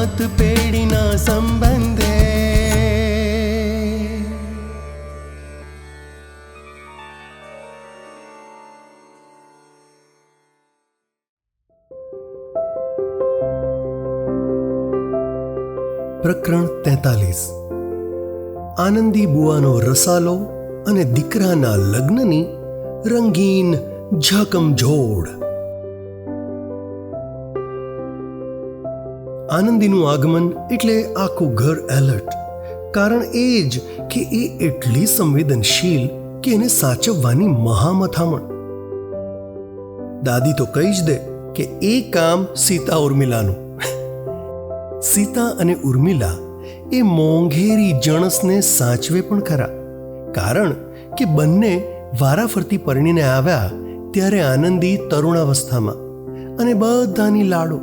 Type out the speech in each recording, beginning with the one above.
સાત પેઢીના સંબંધે પ્રકરણ તેતાલીસ આનંદી બુવાનો રસાલો અને દીકરાના લગ્નની રંગીન ઝાકમઝોડ આનંદીનું આગમન એટલે આખું ઘર એલર્ટ કારણ એ જ કે એ એટલી સંવેદનશીલ કે એને સાચવવાની મહામથામણ. દાદી તો કહી જ દે કે એ કામ સીતા ઉર્મિલાનું. સીતા અને ઉર્મિલા એ મોંઘેરી જણસને સાચવે પણ ખરા. કારણ કે બંને વારાફરતી પરણીને આવ્યા ત્યારે આનંદી તરુણાવસ્થામાં અને બધાની લાડો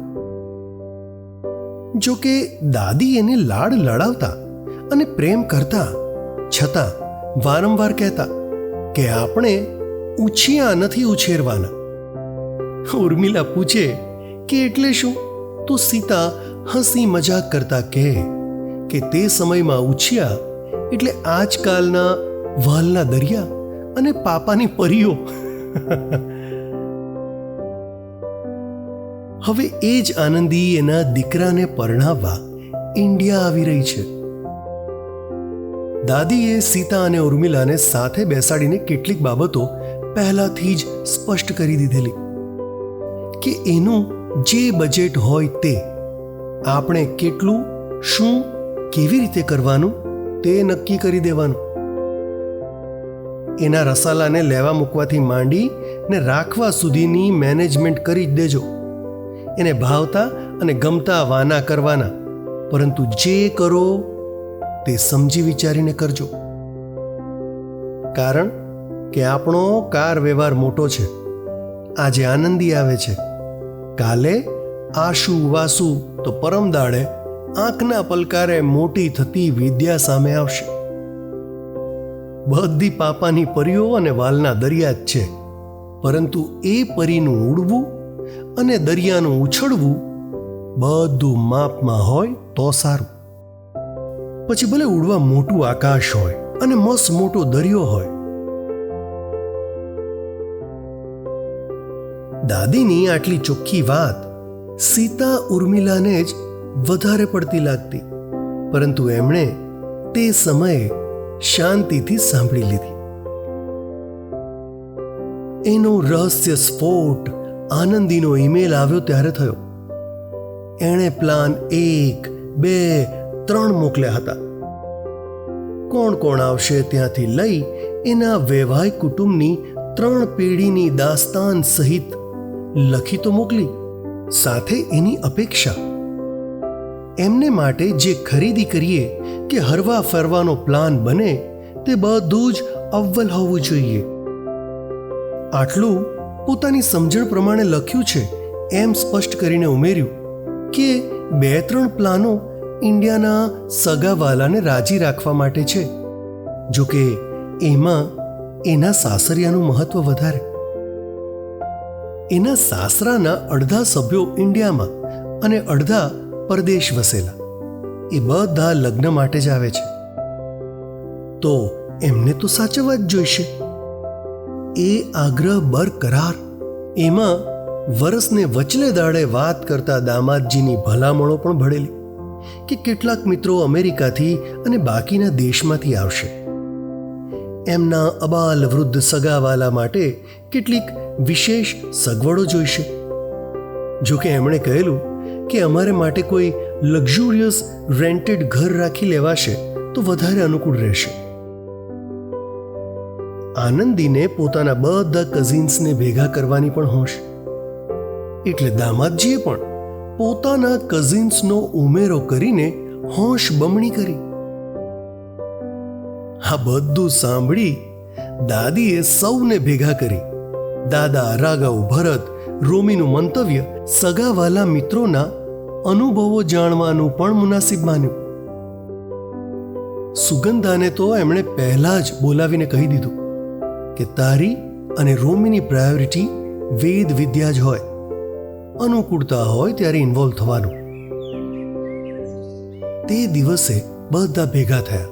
જો કે દાદી એને લાડ લડાવતા અને પ્રેમ કરતા છતાં વારંવાર કહેતા કે આપણે ઉછિયા નથી ઉછેરવાના. ઉર્મિલા પૂછે કે એટલે શું? તો સીતા હસી મજાક કરતા કહે કે તે સમયમાં ઉછિયા એટલે આજકાલના વાલના દરિયા અને પાપાની પરીઓ. હવે એ જ આનંદી એના દીકરાને પરણાવવા ઇન્ડિયા આવી રહી છે. દાદીએ સીતા અને ઉર્મિલાને સાથે બેસાડીને કેટલીક બાબતો પહેલાથી જ સ્પષ્ટ કરી દીધેલી કે એનું જે બજેટ હોય તે આપણે કેટલું, શું, કેવી રીતે કરવાનું તે નક્કી કરી દેવાનું. એના રસાલાને લેવા મૂકવાથી માંડી ને રાખવા સુધીની મેનેજમેન્ટ કરી જ દેજો. એને ભાવતા અને ગમતા વાના કરવાના. પરંતુ જે કરો તે સમજી વિચારીને કરજો. કારણ કે આપણો કાર વ્યવહાર મોટો છે. આજે આનંદી આવે છે. કાલે આશુ વાસુ તો પરમ દાડે આંખના પલકારે મોટી થતી વિદ્યા સામે આવશે. બધી પાપાની પરીઓ અને વાલના દરિયા જ છે. પરંતુ એ પરીનું ઉડવું અને દરિયાનું ઉછળવું બધું માપમાં હોય તો સારું. પછી ભલે ઉડવા મોટું આકાશ હોય અને મસ્ત મોટો દરિયો હોય. દાદીની આટલી ચોખ્ખી વાત સીતા ઉર્મિલાને જ વધારે પડતી લાગતી, પરંતુ એમણે તે સમયે શાંતિથી સાંભળી લીધી. એનો રહસ્ય સ્ફોટ આનંદીનો ઈમેલ આવ્યો ત્યારે થયો. એણે પ્લાન એક, બે, ત્રણ મોકલ્યા હતા. કોણ કોણ આવશે ત્યાંથી લઈ એના વૈવાહિક કુટુંબની ત્રણ પેઢીની દાસ્તાન સહિત લખી તો મોકલી, સાથે એની અપેક્ષા. એમને માટે જે ખરીદી કરીએ કે હરવા ફરવાનો પ્લાન બને તે બધું જ અવ્વલ હોવું જોઈએ. આટલું પોતાની સમજણ પ્રમાણે લખ્યું છે એમ સ્પષ્ટ કરીને ઉમેર્યું કે બે ત્રણ પ્લાનો ઇન્ડિયાના સગાવાલાને રાજી રાખવા માટે છે. જો કે એમાં એના સાસરિયાનું મહત્વ વધારે. એના સાસરાના અડધા સભ્યો ઇન્ડિયામાં અને અડધા પરદેશ વસેલા. એ બધા લગ્ન માટે જ આવે છે. તો એમને તો સાચવવા જ જોઈશે. એ આગ્રહ બરકરાર. એમાં વરસને વચલે દાડે વાત કરતા દામાદજીની ભલામણો પણ ભળેલી કે કેટલાક મિત્રો અમેરિકાથી અને બાકીના દેશમાંથી આવશે. એમના અબાલ વૃદ્ધ સગાવાલા માટે કેટલીક વિશેષ સગવડો જોઈશે. જો કે એમણે કહેલું કે અમારે માટે કોઈ લક્ઝુરિયસ રેન્ટેડ ઘર રાખી લેવાશે તો વધારે અનુકૂળ રહેશે. આનંદીને પોતાના બધા કઝિન્સને ભેગા કરવાની પણ હોશ. એટલે દામાદજીએ પણ પોતાના કઝિન્સનો ઉમેરો કરીને હોશ બમણી કરી. આ બધું સાંભળી દાદીએ સૌને ભેગા કરી. દાદા રાઘવ ભરત રોમીનું મંતવ્ય સગાવાલા મિત્રોના અનુભવો જાણવાનું પણ મુનાસિબ માન્યું. સુગંધાને તો એમણે પહેલા જ બોલાવીને કહી દીધું. કે તારી અને રોમીની પ્રાયોરિટી વેદ વિદ્યા જ હોય. અનુકૂળતા હોય ત્યારે ઇન્વોલ્વ થવાનું. તે દિવસે બધા ભેગા થયા.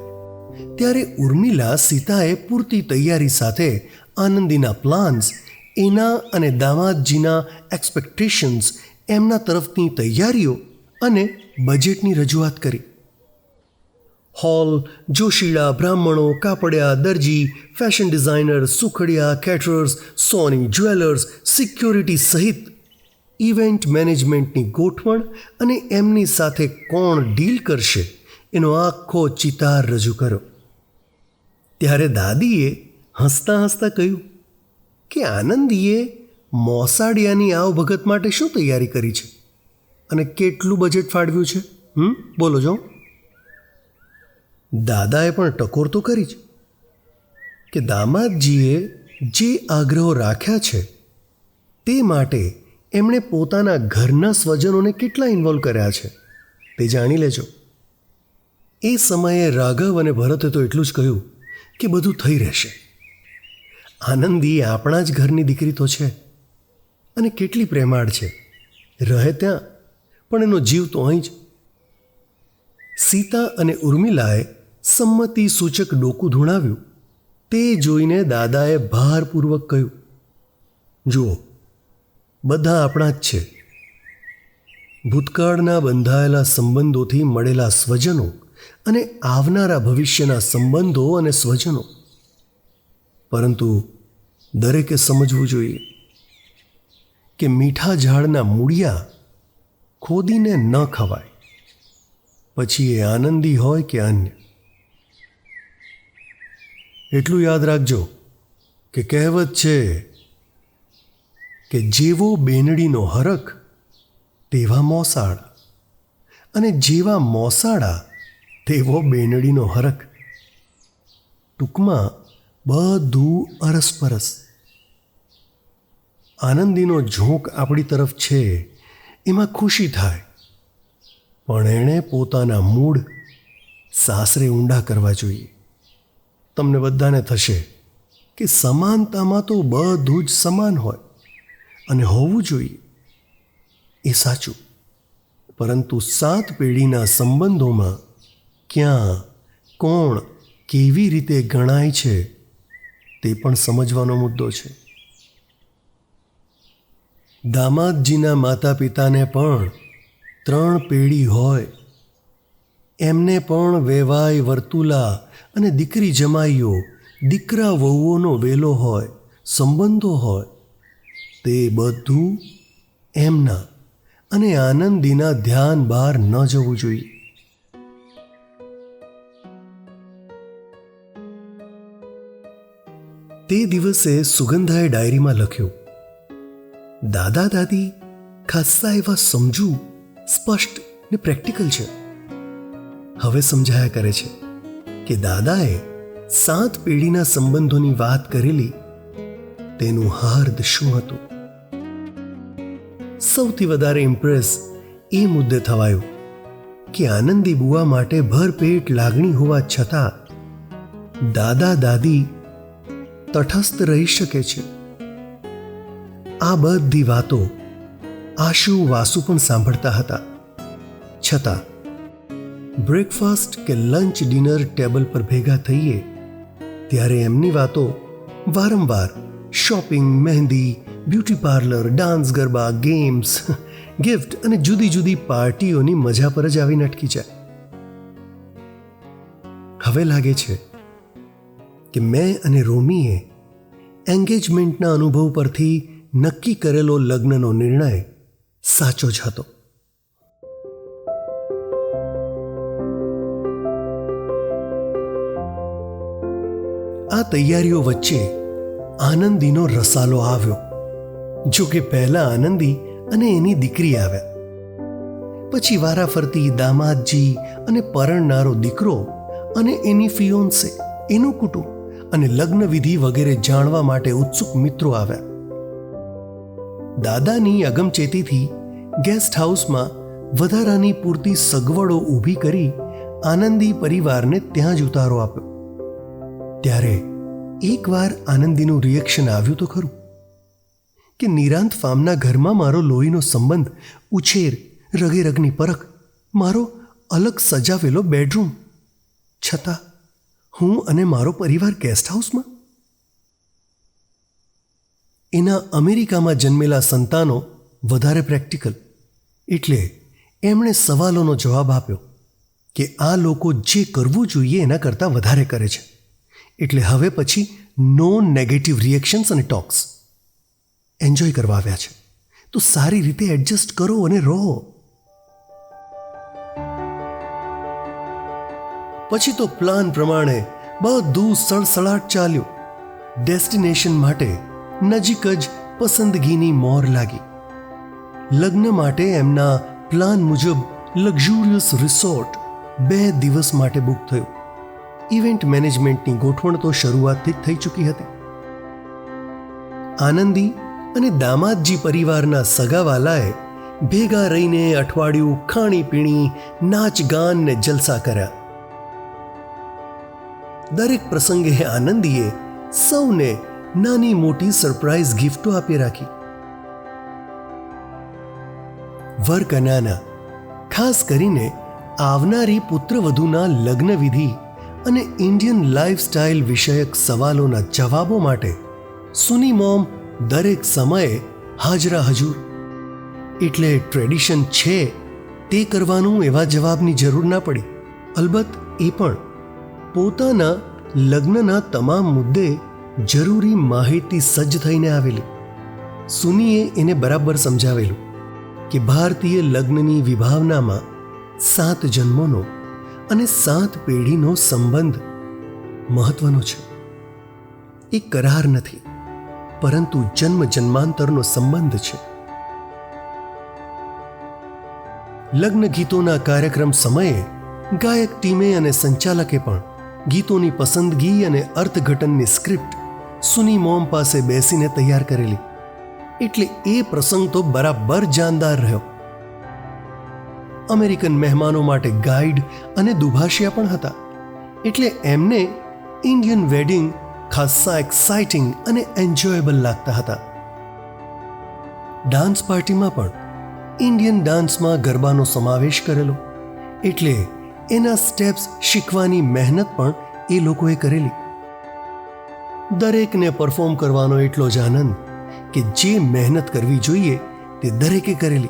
ત્યારે ઉર્મિલા સીતાએ પૂરતી તૈયારી સાથે આનંદીના પ્લાન્સ એના અને દામાદજીના એક્સપેક્ટેશન્સ એમના તરફની તૈયારીઓ અને બજેટની રજૂઆત કરી. હોલ, જોશીલા બ્રાહ્મણો, કાપડિયા, દરજી, ફેશન ડિઝાઇનર, સુખડિયા, કેટરર્સ, સોની જ્વેલર્સ, સિક્યોરિટી સહિત ઇવેન્ટ મેનેજમેન્ટની ગોઠવણ અને એમની સાથે કોણ ડીલ કરશે, એનો આખો ચિતાર રજૂ કર્યો. ત્યારે દાદીએ હસતા હસતા કહ્યું, કે આનંદીએ મોસાડિયાની આવભગત માટે શું તૈયારી કરી છે? અને કેટલું બજેટ ફાળવ્યું છે? હમ, બોલો જો. દાદાએ પણ ટકોર તો કરી જ. કે દામાદજીએ જે આગ્રહો રાખ્યા છે, તે માટે એમણે પોતાના ઘરના સ્વજનોને કેટલા ઇન્વોલ્વ કર્યા છે, તે જાણી લેજો. એ સમયે રાઘવ અને ભરતે તો એટલું જ કહ્યું કે બધું થઈ રહેશે. આનંદી આપણા જ ઘરની દીકરી તો છે અને કેટલી પ્રેમાળ છે. રહે ત્યાં, પણ એનો જીવ તો અહીં જ. સીતા અને ઉર્મિલાએ સંમતિ સૂચક ડોકું ધૂણાવ્યું. તે જોઈને દાદાએ ભારપૂર્વક કહ્યું, જુઓ, બધા આપણા જ છે. ભૂતકાળના બંધાયેલા સંબંધોથી મળેલા સ્વજનો અને આવનારા ભવિષ્યના સંબંધો અને સ્વજનો. પરંતુ દરેકે સમજવું જોઈએ કે મીઠા ઝાડના મૂળિયા ખોદીને ન ખવાય. પછી એ આનંદી હોય કે અન્ય. એટલું યાદ રાખજો કે કહેવત છે કે જેવો બેનડીનો હરખ, તેવા મોસાળા. અને જેવા મોસાળા, તેવો બેનડીનો હરખ. ટૂંકમાં બધું અરસપરસ. આનંદીનો ઝોંક આપણી તરફ છે, એમાં ખુશી થાય. પણ એણે પોતાના મૂળ સાસરે ઊંડા કરવા જોઈએ. તમને બધાને થશે કે સમાનતામાં તો બધું જ સમાન હોય અને હોવું જોઈએ. એ સાચું. પરંતુ સાત પેઢીના સંબંધોમાં ક્યાં, કોણ કેવી રીતે ગણાય છે તે પણ સમજવાનો મુદ્દો છે. દામાદજીના માતા પિતાને પણ ત્રણ પેઢી હોય એમને પણ વેવાય વર્તુલા અને દીકરી જમાઈઓ, દીકરા વહુઓનો વેલો હોય, સંબંધો હોય, તે બધું એમના અને આનંદીના ધ્યાન બહાર ન જવું જોઈએ. તે દિવસે સુગંધાએ ડાયરીમાં લખ્યું, દાદા દાદી, ખાસ્સા એવા સમજુ, સ્પષ્ટ ને પ્રેક્ટિકલ છે. હવે સમજાયા કરે છે કે દાદાએ સાત પેઢીના સંબંધોની વાત કરેલી તેનું હાર્દ શું હતું? સૌથી વધારે ઇમ્પ્રેસ એ મુદ્દે થવાયું કે આનંદી બુવા માટે ભરપેટ લાગણી હોવા છતાં દાદા દાદી તટસ્થ રહી શકે છે. આ બધી વાતો આશુ વાસુ પણ સાંભળતા હતા. છતાં બ્રેકફાસ્ટ કે લંચ ડિનર ટેબલ પર ભેગા થઈએ, ત્યારે એમની વાતો વારંવાર shopping, mehndi, beauty parlour, dance, garba, games, gift અને જુદી જુદી પાર્ટીઓની મજા પર જ આવીને અટકી જાય હવે લાગે છે કે મેં અને રોમીએ એન્ગેજમેન્ટના અનુભવ પરથી નક્કી કરેલો લગ્નનો નિર્ણય સાચો જ હતો. આ તૈયારીઓ વચ્ચે આનંદીનો રસાલો આવ્યો. જો કે પહેલા આનંદી અને એની દીકરી આવ્યા. પછી વારાફરતી દામાદજી અને પરણનારો દીકરો અને એની ફિયોન્સે, એનું કુટુંબ અને લગ્ન વિધિ વગેરે જાણવા માટે ઉત્સુક મિત્રો આવ્યા. દાદાની અગમચેતીથી ગેસ્ટ હાઉસમાં વધારાની પૂરતી સગવડો ઊભી કરી આનંદી પરિવારને ત્યાં જ ઉતારો આપ્યો. ત્યારે એકવાર આનંદીનું રિએક્શન આવ્યું તો ખરું? કે નિરાંત ફાર્મના ઘરમાં મારો લોહીનો સંબંધ ઉછેર, રગે રગની પરખ, મારો અલગ સજાવેલો બેડરૂમ છતાં હું અને મારો પરિવાર ગેસ્ટ હાઉસમાં એના અમેરિકામાં જન્મેલા સંતાનો વધારે પ્રેક્ટિકલ એટલે એમણે સવાલોનો જવાબ આપ્યો કે આ લોકો જે કરવું જોઈએ એના કરતાં વધારે કરે છે. એટલે હવે પછી નો નેગેટિવ રિએક્શન્સ અને ટોક્સ એન્જોય કરવા આવ્યા છે. તો સારી રીતે એડજસ્ટ કરો અને રહો. પછી તો પ્લાન પ્રમાણે બધું સળસળાટ ચાલ્યું. ડેસ્ટિનેશન માટે નજીક જ પસંદગીની મોર લાગી. લગ્ન માટે એમના પ્લાન મુજબ લક્ઝુરિયસ રિસોર્ટ બે દિવસ માટે બુક થયું. ઇવેન્ટ મેનેજમેન્ટની ગોઠવણ તો શરૂઆતથી જ થઈ ચૂકી હતી. આનંદી અને દામાદજી પરિવારના સગાવાલાએ ભેગા રહીને અઠવાડિયું ખાણીપીણી નાચ ગાન ને જલસા કર્યા. દરેક પ્રસંગે આનંદીએ સૌને નાની મોટી સરપ્રાઇઝ ગિફ્ટો આપી રાખી. વર કન્યાના ખાસ કરીને આવનારી પુત્રવધુના લગ્નવિધિ વિધિ અને ઇન્ડિયન લાઇફસ્ટાઇલ વિષયક સવાલોના જવાબો માટે સુની મોમ દરેક સમયે હાજરા હજુર. એટલે ટ્રેડિશન છે, તે કરવાનું એવા જવાબની જરૂર ના પડી. અલબત્ત એ પણ. પોતાના લગ્નના તમામ મુદ્દે જરૂરી માહિતી સજ્જ થઈને આવેલી. સુનીએ એને બરાબર સમજાવેલું કે ભારતીય લગ્નની વિભાવનામાં સાત જન્મોનો અને સાત પેઢીનો સંબંધ મહત્વનો છે. એ કરાર નથી, પરંતુ જન્મ જન્માંતરનો સંબંધ છે. લગ્ન ગીતોના કાર્યક્રમ સમયે ગાયક ટીમે અને સંચાલકે પણ ગીતોની પસંદગી અને અર્થઘટનની સ્ક્રિપ્ટ સુની મોમ પાસે બેસીને તૈયાર કરેલી. એટલે એ પ્રસંગ તો બરાબર જાનદાર રહ્યો. અમેરિકન મહેમાનો માટે ગાઈડ અને દુભાષિયા પણ હતા. એટલે એમને ઇન્ડિયન વેડિંગ ખાસ્સા એક્સાઇટિંગ અને એન્જોયેબલ લાગતા હતા. ડાન્સ પાર્ટીમાં પણ ઇન્ડિયન ડાન્સમાં ગરબાનો સમાવેશ કરેલો. એટલે એના સ્ટેપ્સ શીખવાની મહેનત પણ એ લોકોએ કરેલી. દરેકને પરફોર્મ કરવાનો એટલો જ આનંદ કે જે મહેનત કરવી જોઈએ તે દરેકે કરેલી.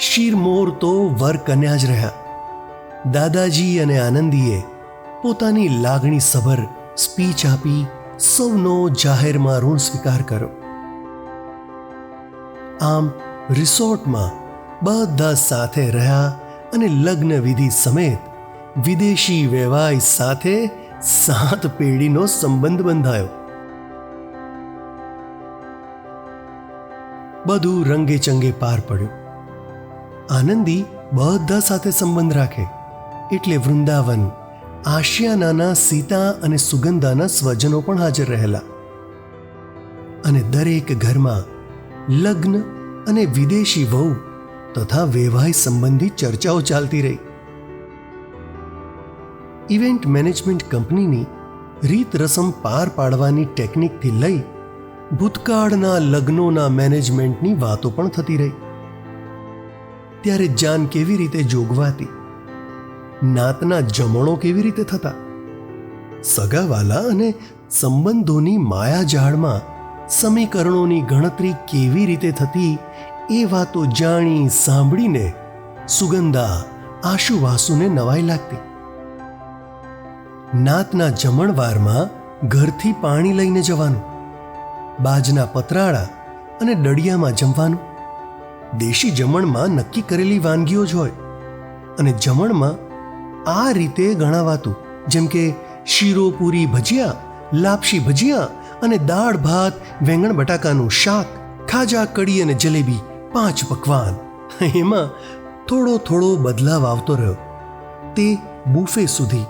શીરમોર તો વર કન્યા જ રહ્યા. દાદાજી અને આનંદીએ પોતાની લાગણી સભર સ્પીચ આપી સૌનો જાહેરમાં ઋણ સ્વીકાર કર્યો. આમ રિસોર્ટમાં બધા સાથે રહ્યા અને લગ્ન વિધિ સમેત વિદેશી વેવાય સાથે સાત પેઢીનો સંબંધ બંધાયો. બધું રંગે ચંગે પાર પડ્યું. આનંદી બધા સાથે સંબંધ રાખે. એટલે વૃંદાવન, આશિયાનાના સીતા અને સુગંધાના સ્વજનો પણ હાજર રહેલા. અને દરેક ઘરમાં લગ્ન અને વિદેશી વહુ તથા વેવાય સંબંધી ચર્ચાઓ ચાલતી રહી. ઇવેન્ટ મેનેજમેન્ટ કંપનીની રીત રસમ પાર પાડવાની ટેકનિકથી લઈ ભૂતકાળના લગ્નોના મેનેજમેન્ટની વાતો પણ થતી રહી. ત્યારે જાન કેવી રીતે જોગવાતી? નાતના જમણો કેવી રીતે થતા? સગાવાલા અને સંબંધોની માયાજાળમાં સમીકરણોની ગણતરી કેવી રીતે થતી એ વાતો જાણી સાંભળીને સુગંધા આશુવાસુને નવાઈ લાગતી. નાતના જમણવારમાં ઘરથી પાણી લઈને જવાનું, બાજના પતરાળા અને ડડિયામાં જમવાનું. દેશી જમણમાં નક્કી કરેલી વાનગીઓ જ હોય. અને જમણમાં આ રીતે ગણાવાતું, જેમ કે શીરો ભજીયા લાપસી ભજીયા અને દાળ ભાત, વેંગણ બટાકાનું શાક, ખાજા કડી અને જલેબી, પાંચ પકવાન. એમાં થોડો થોડો બદલાવ આવતો રહ્યો. તે બુફે સુધી.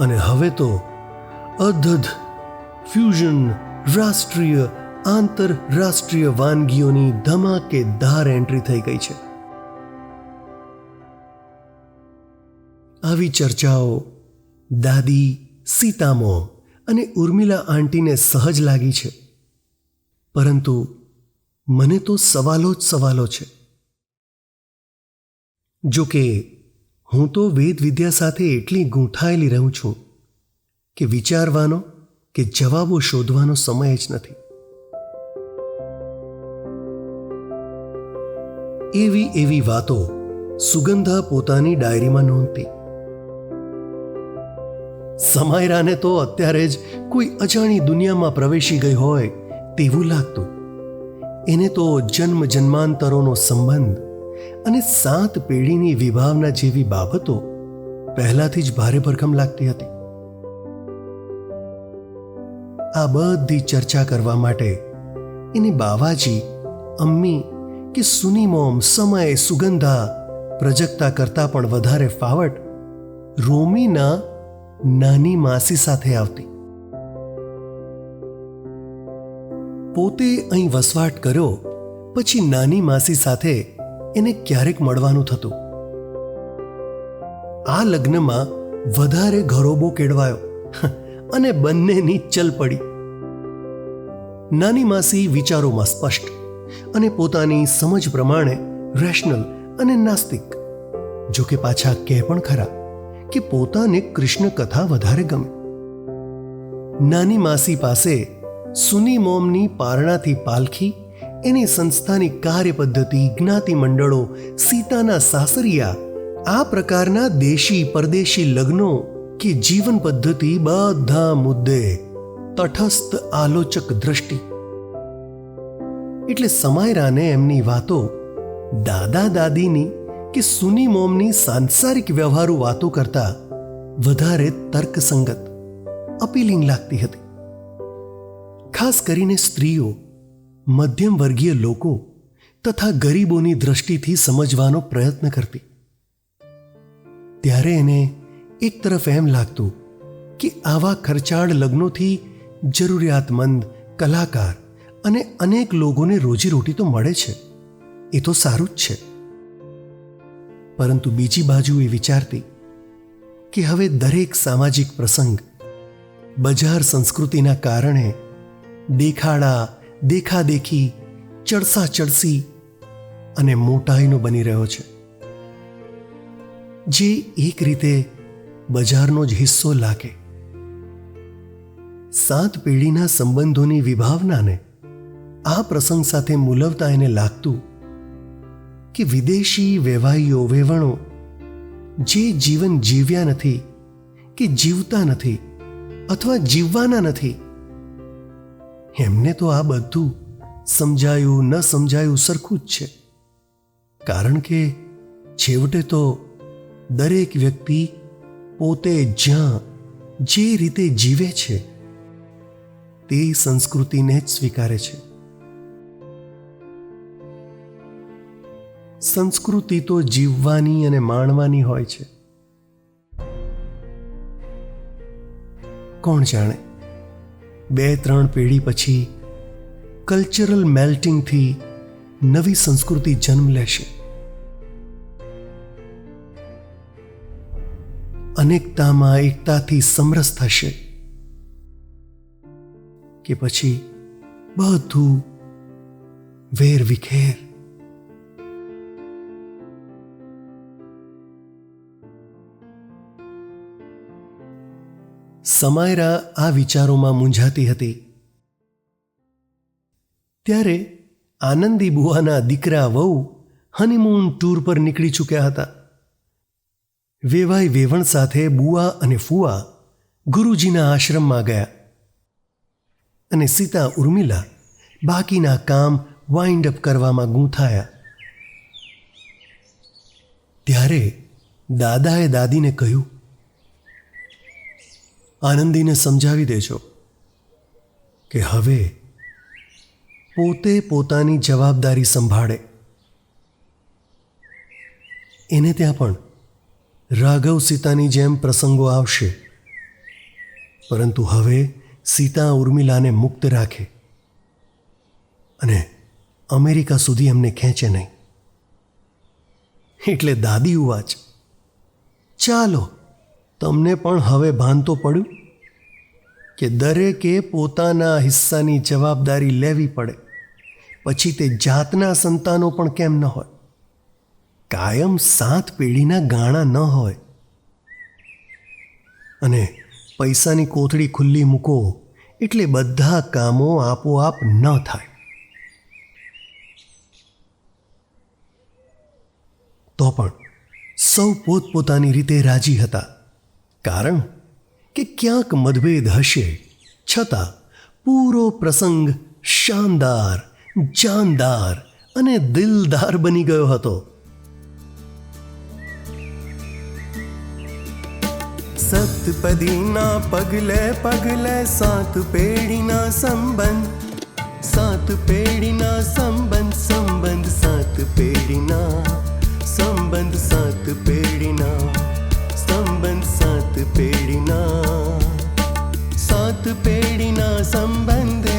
અને હવે તો અધધ ફ્યુઝન રાષ્ટ્રીય આંતરરાષ્ટ્રીય વાનગીઓની ધમાકેદાર એન્ટ્રી થઈ ગઈ છે. આવી ચર્ચાઓ દાદી, સીતામો અને ઉર્મિલા આંટીને સહજ લાગી છે. પરંતુ મને તો સવાલો જ સવાલો છે. જો કે હું તો વેદ વિદ્યા સાથે એટલી ગૂંઠાયેલી રહું છું કે વિચારવાનો કે જવાબો શોધવાનો સમય જ નથી. એવી એવી વાતો સુગંધા પોતાની ડાયરીમાં નોંધતી. સમાયરાને તો અત્યારે જ કોઈ અજાણી દુનિયામાં પ્રવેશી ગઈ હોય તેવું લાગતું. એને તો જન્મ જન્માંતરોનો સંબંધ અને સાત પેઢીની વિભાવના જેવી બાબતો પહેલાથી જ ભારે ભરખમ લાગતી હતી. આ બધી ચર્ચા કરવા માટે એની બાવાજી, અમ્મી કે સુની મોમ સમય સુગંધા પ્રજક્તા કરતાં પણ વધારે ફાવટ રોમીના નાની માસી સાથે આવતી. પોતે અહીં વસવાટ કર્યો, પછી નાની માસી સાથે એને ક્યારેક મળવાનું થતું. આ લગ્નમાં વધારે ઘરોબો કેળવાયો અને બંનેની ચલ પડી. નાની માસી વિચારોમાં સ્પષ્ટ અને પોતાની સમજ પ્રમાણે રેશનલ અને નાસ્તિક. જો કે પાછા કહે પણ ખરા કે પોતાને કૃષ્ણ કથા વધારે ગમે. નાની માસી પાસે સુની મોમની પારણાથી પાલખી એની સંસ્થાની કાર્ય પદ્ધતિ જ્ઞાતિ મંડળો, સીતાના સાસરિયા, આ પ્રકારના દેશી પરદેશી લગ્નો કે જીવન પદ્ધતિ બધા મુદ્દે તટસ્થ આલોચક દ્રષ્ટિ. એટલે સમાયરાને એમની વાતો દાદા દાદીની કે સુની મોમની સાંસારિક વ્યવહારુ વાતો કરતા વધારે તર્કસંગત અપીલિંગ લાગતી હતી. ખાસ કરીને સ્ત્રીઓ મધ્યમ વર્ગીય લોકો તથા ગરીબોની દ્રષ્ટિથી સમજવાનો પ્રયત્ન કરતી. ત્યારે એને એક તરફ એમ લાગતું કે આવા ખર્ચાળ લગ્નોથી જરૂરિયાતમંદ કલાકાર અને અનેક લોકોને રોજીરોટી તો મળે છે. એ તો સારું જ છે. પરંતુ બીજી બાજુ એ વિચારતી કે હવે દરેક સામાજિક પ્રસંગ બજાર સંસ્કૃતિના કારણે દેખાડા, દેખાદેખી ચડસા ચડસી અને મોટાઈનો બની રહ્યો છે. જે એક રીતે બજારનો જ હિસ્સો લાગે. સાત પેઢીના સંબંધોની વિભાવનાને આ પ્રસંગ સાથે મૂલવતા એને લાગતું કે વિદેશી વેવાઈઓ વેવણો જે જીવન જીવ્યા નથી કે જીવતા નથી અથવા જીવવાના નથી, એમને તો આ બધું સમજાયું, ન સમજાયું સરખું જ છે. કારણ કે છેવટે તો દરેક વ્યક્તિ પોતે જ્યાં જે રીતે જીવે છે, તે સંસ્કૃતિને જ સ્વીકારે છે. સંસ્કૃતિ તો જીવવાની અને માણવાની હોય છે. કોણ જાણે? બે ત્રણ પેઢી પછી કલ્ચરલ મેલ્ટિંગથી નવી સંસ્કૃતિ જન્મ લેશે. અનેકતામાં એકતાથી સમરસ થશે. કે પછી બધું વેર વિખેર સમાયરા આ વિચારોમાં મૂંઝાતી હતી. ત્યારે આનંદી બુવાના દીકરા વહુ હનીમૂન ટૂર પર નીકળી ચૂક્યા હતા. વેવાઈ વેવણ સાથે બુવા અને ફુવા ગુરુજીના આશ્રમમાં ગયા અને સીતા ઉર્મિલા બાકીના કામ વાઇન્ડ અપ કરવામાં ગૂંથાયા. ત્યારે દાદાએ દાદીને કહ્યું આનંદીને સમજાવી દેજો કે હવે પોતે પોતાની જવાબદારી સંભાળે. એને ત્યાં પણ રાઘવ સીતાની જેમ પ્રસંગો આવશે. પરંતુ હવે સીતા ઉર્મિલાને મુક્ત રાખે અને અમેરિકા સુધી એમને ખેંચે નહીં. એટલે દાદી ઉવાચ. ચાલો તમને પણ હવે ભાન તો પડ્યું? કે દરેકે પોતાના હિસ્સાની જવાબદારી લેવી પડે, પછી તે જાતના સંતાનો પણ કેમ ન હોય? કાયમ સાત પેઢીના ગાણા ન હોય. અને પૈસાની કોથળી ખુલ્લી મૂકો, એટલે બધા કામો આપોઆપ ન થાય. તો પણ સૌ પોતપોતાની રીતે રાજી હતા. કારણ કે ક્યાંક મતભેદ હશે. છતાં પૂરો પ્રસંગ શાનદાર, જાનદાર અને દિલદાર બની ગયો હતો. સતપદીના પગલે પગલે સાત પેઢીના સંબંધ, સાત પેઢીના સંબંધ સંબંધ સાત પેઢીના, સંબંધ સાત પેઢીના. சம்பன் சாத்து பேடினா சாத்து பேடினா சம்பந்தே